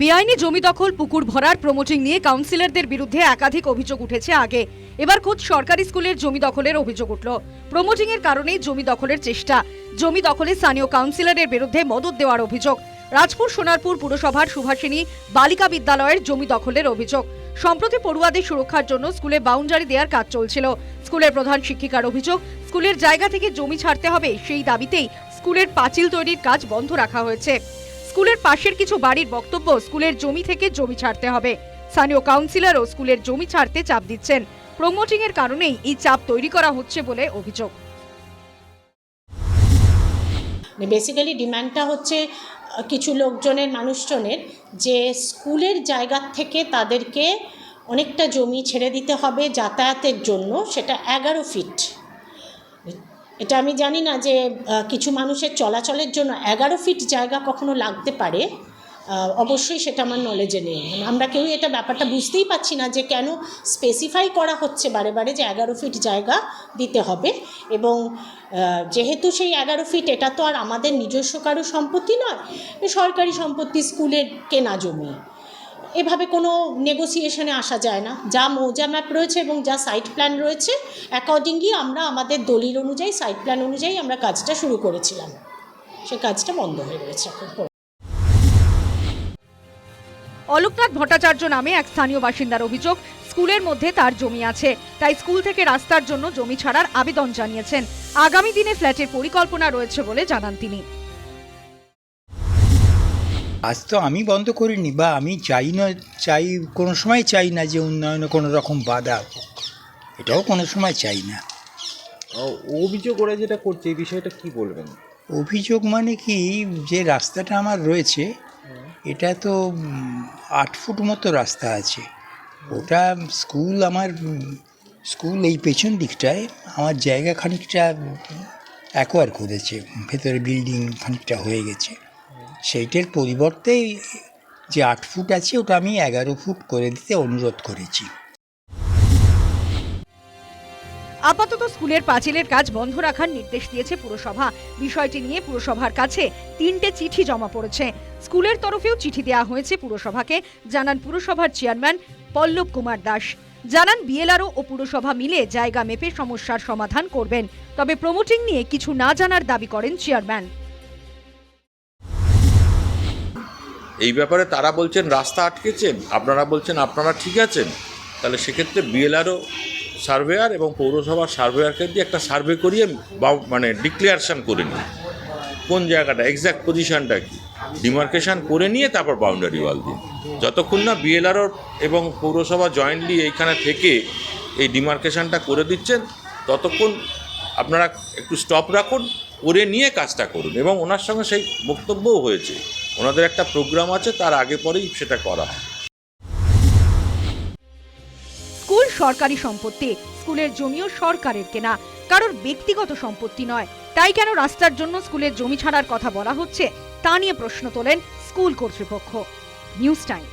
বেআইনি জমি দখল, পুকুর ভরার প্রমোটিং নিয়ে কাউন্সিলরদের বিরুদ্ধে একাধিক অভিযোগ উঠেছে আগে। এবার খোদ সরকারি স্কুলের জমি দখলের অভিযোগ উঠল। প্রমোটিং এর কারণেই জমি দখলের চেষ্টা। জমি দখলে স্থানীয় কাউন্সিলরের বিরুদ্ধে মদত দেওয়ার অভিযোগ। রাজপুর সোনারপুর পুরসভার সুভাষিনী বালিকা বিদ্যালয়ের জমি দখলের অভিযোগ। সম্প্রতি পড়ুয়াদের সুরক্ষার জন্য স্কুলে বাউন্ডারি দেওয়ার কাজ চলছিল। স্কুলের প্রধান শিক্ষিকার অভিযোগ, স্কুলের জায়গা থেকে জমি ছাড়তে হবে সেই দাবিতেই স্কুলের পাঁচিল তৈরির কাজ বন্ধ রাখা হয়েছে। স্কুলের পাশের কিছু বাড়ির বক্তব্য স্কুলের জমি থেকে জমি ছাড়তে হবে। স্থানীয় কাউন্সিলরও স্কুলের জমি ছাড়তে চাপ দিচ্ছেন। প্রমোটিং এর কারণেই এই চাপ তৈরি করা হচ্ছে বলে অভিযোগ। বেসিক্যালি ডিমান্ডটা হচ্ছে কিছু লোকজনের, মানুষজনের যে স্কুলের জায়গা থেকে তাদেরকে অনেকটা জমি ছেড়ে দিতে হবে যাতায়াতের জন্য, সেটা এগারো ফিট এটা আমি জানি না যে কিছু মানুষের চলাচলের জন্য এগারো ফিট জায়গা কখনো লাগতে পারে অবশ্যই সেটা আমার নলেজে নেই। আমরা কেউ এটা ব্যাপারটা বুঝতেই পারছি না যে কেন স্পেসিফাই করা হচ্ছে বারে বারে যে এগারো ফিট জায়গা দিতে হবে এবং যেহেতু সেই এগারো ফিট এটা তো আর আমাদের নিজস্ব কারও সম্পত্তি নয়, সরকারি সম্পত্তি, স্কুলের কেনা জমি। এভাবে কোনো নেগোসিয়েশনে আসা যায় না। যা মৌজা ম্যাপ রয়েছে এবং যা সাইট প্ল্যান রয়েছে অ্যাকর্ডিংলি আমরা আমাদের দলিল অনুযায়ী সাইট প্ল্যান অনুযায়ী আমরা কাজটা শুরু করেছিলাম। সে কাজটা বন্ধ হয়ে রয়েছে এখন অলোকনাথ ভট্টাচার্য নামে এক স্থানীয় বাসিন্দার অভিযোগ, স্কুলের মধ্যে তার জমি আছে। তাই স্কুল থেকে রাস্তার জন্য জমি ছাড়ার আবেদন জানিয়েছেন। আগামী দিনে ফ্ল্যাটের পরিকল্পনা রয়েছে বলে জানান তিনি। আজ তো আমি বন্ধ করিনি বা আমি চাই না চাই কোনো সময় চাই না যে উন্নয়নে কোনো রকম বাধা হোক। এটাও কোনো সময় চাই না। অভিযোগ ওরা যেটা করছে এই বিষয়টা কি বলবেন? অভিযোগ মানে কি যে রাস্তাটা আমার রয়েছে এটা তো আট ফুট মতো রাস্তা আছে। ওটা স্কুল আমার স্কুল এই পেছন দিকটায় আমার জায়গা খানিকটা অ্যাকোয়ার করেছে ভেতরে বিল্ডিং খানিকটা হয়ে গেছে। সেইটার পরিবর্তে যে আট ফুট আছে, ওটা আমি এগারো ফুট করে দিতে অনুরোধ করেছি। আপাতত স্কুলের পাঁচিলের কাজ বন্ধ রাখার নির্দেশ দিয়েছে পুরসভা। বিষয়টি নিয়ে পুরসভার কাছে তিনটে চিঠি জমা পড়েছে। স্কুলের তরফেও চিঠি দেওয়া হয়েছে পুরসভাকে, জানান পুরসভার চেয়ারম্যান পল্লব কুমার দাস। জানান বিএলআরও ও পুরসভা মিলে জায়গা মেপে সমস্যার সমাধান করবেন। তবে প্রমোটিং নিয়ে কিছু না জানার দাবি করেন চেয়ারম্যান। এই ব্যাপারে তারা বলছেন, রাস্তা আটকেছেন, আপনারা বলছেন, আপনারা ঠিক আছেন। তাহলে সেক্ষেত্রে বিএলআরও সার্ভেয়ার এবং পৌরসভার সার্ভেয়ারকে দিয়ে একটা সার্ভে করিয়ে বাউ- মানে ডিক্লেয়ারেশন করে নিই কোন জায়গাটা এক্স্যাক্ট পজিশনটা কি? ডিমার্কেশন করে নিয়ে তারপর বাউন্ডারি ওয়াল দিন। যতক্ষণ না বিএলআরও এবং পৌরসভা জয়েন্টলি এইখানে থেকে এই ডিমার্কেশনটা করে দিচ্ছেন, ততক্ষণ আপনারা একটু স্টপ রাখুন, করে নিয়ে কাজটা করুন এবং ওনার সঙ্গে সেই বক্তব্যও হয়েছে। ওনাদের একটা প্রোগ্রাম আছে, তার আগে পরেই সেটা করা হয়। স্কুল সরকারি সম্পত্তি, স্কুলের জমিও সরকারের কেনা। কারোর ব্যক্তিগত সম্পত্তি নয়। তাই কেন রাস্তার জন্য স্কুলের জমি ছাড়ার কথা বলা হচ্ছে, তা নিয়ে প্রশ্ন তোলেন স্কুল কর্তৃপক্ষ। News time.